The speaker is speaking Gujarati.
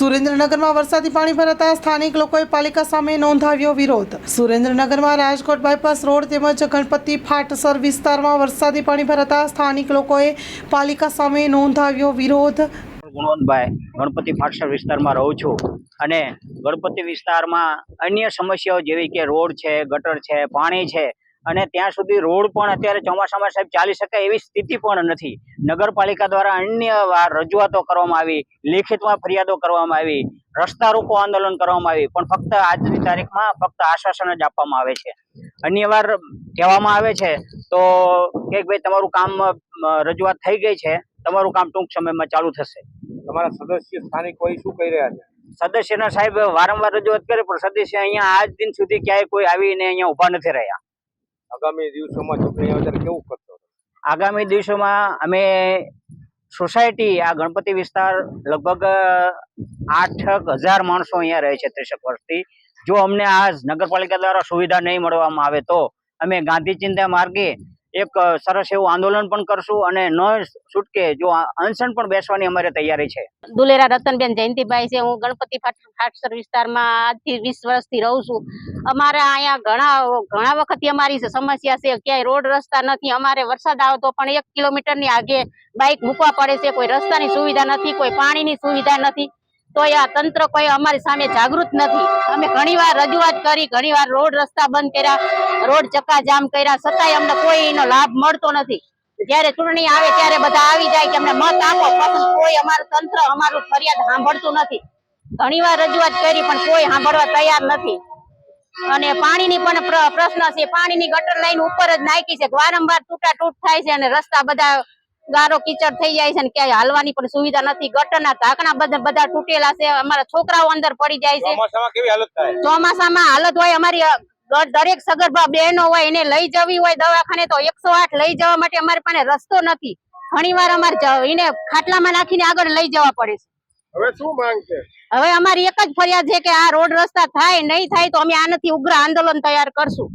સુરેન્દ્રનગરમાં વરસાદી પાણી ભરાતા સ્થાનિક લોકોએ પાલિકા સામે નોંધાવ્યો વિરોધ. સુરેન્દ્રનગરમાં રાજકોટ બાયપાસ રોડ તેમજ ગણપતિ ફાટસર વિસ્તારમાં વરસાદી પાણી ભરાતા સ્થાનિક લોકોએ પાલિકા સામે નોંધાવ્યો વિરોધ. ગુણવંતભાઈ, ગણપતિ ફાટસર વિસ્તારમાં રહું છું અને ગણપતિ વિસ્તારમાં અન્ય સમસ્યાઓ જેવી કે રોડ છે, ગટર છે, પાણી છે અને ત્યાં સુધી રોડ પણ અત્યારે ચોમાસામાં સાહેબ ચાલી શકે એવી સ્થિતિ પણ નથી. નગરપાલિકા દ્વારા અન્ય વાર રજૂઆતો કરવામાં આવી લેખિતમાં ફરિયાદો કરવામાં આવી રસ્તા રોકો આંદોલન કરવામાં આવી પણ ફક્ત આજની તારીખમાં ફક્ત આશ્વાસન જ આપવામાં આવે છે. અન્ય વાર કહેવામાં આવે છે તો કે ભાઈ તમારું કામ રજૂઆત થઈ ગઈ છે તમારું કામ ટૂંક સમયમાં ચાલુ થશે. તમારા સદસ્ય સ્થાનિક હોય શું કહી રહ્યા છે? સદસ્યના સાહેબ વારંવાર રજૂઆત કરે પણ સદસ્ય અહીંયા આજ દિન સુધી ક્યાંય કોઈ આવીને અહીંયા ઊભા નથી રહ્યા. આગામી દિવસોમાં ચૂંટણી આવે કેવું કરશો? આગામી દિવસોમાં અમે સોસાયટી, આ ગણપતિ વિસ્તાર લગભગ આઠ હજાર માણસો અહીંયા રહે છે ત્રીસેક વર્ષથી. જો અમને આ નગરપાલિકા દ્વારા સુવિધા નહીં મળવામાં આવે તો અમે ગાંધી ચિંતા માર્ગે એક સરસ એવું આંદોલન પણ કરશું અને ન છૂટકે જો અનશન પણ બેસવાની અમારે તૈયારી છે. દુલેરા રતનબેન જયંતિભાઈ છે, હું ગણપતિ ફાટસર વિસ્તારમાં આજથી વીસ વર્ષથી રહું છું. અમારા અહીંયા ઘણા ઘણા વખતથી અમારી સમસ્યા છે, ક્યાંય રોડ રસ્તા નથી, અમારે વરસાદ આવતો પણ એક કિલોમીટરની આગે બાઇક મૂકવા પડે છે, કોઈ રસ્તાની સુવિધા નથી, કોઈ પાણીની સુવિધા નથી. તો આ તંત્ર કોઈ અમારી સામે જાગૃત નથી. અમે ઘણીવાર રજૂઆત કરી, ઘણીવાર રોડ રસ્તા બંધ કર્યા. રોડ ચક્કાજામ કર્યા છતાંય અમને કોઈ એનો લાભ મળતો નથી. જયારે ચૂંટણી આવે ત્યારે બધા આવી જાય કે અમને મત આપો. પણ કોઈ અમારું તંત્ર અમારું ફરિયાદ સાંભળતું નથી. ઘણીવાર રજૂઆત કરી પણ કોઈ સાંભળવા તૈયાર નથી. અને પાણીની પણ પ્ર- પ્રશ્ન છે. પાણીની ગટર લાઈન ઉપર જ નાખી છે. વારંવાર તૂટા તૂટ થાય છે અને રસ્તા બધા ગારો કીચડ થઈ જાય છે અને ક્યાંય હાલવાની પણ સુવિધા નથી. ગટરના ઢાંકણા બધા બધા તૂટેલા છે. અમારા છોકરાઓ અંદર પડી જાય છે. ચોમાસામાં હાલત હોય અમારી દરેક સગર્ભા બહેનો હોય એને લઈ જવી હોય દવાખાને તો એકસો આઠ લઈ જવા માટે અમારી પાસે રસ્તો નથી. ઘણીવાર અમારે એને ખાટલામાં નાખીને આગળ લઈ જવા પડે છે. હવે શું માંગ છે? હવે અમારી એક જ ફરિયાદ છે કે આ રોડ રસ્તા થાય નહીં થાય તો અમે આનાથી ઉગ્ર આંદોલન તૈયાર કરશું.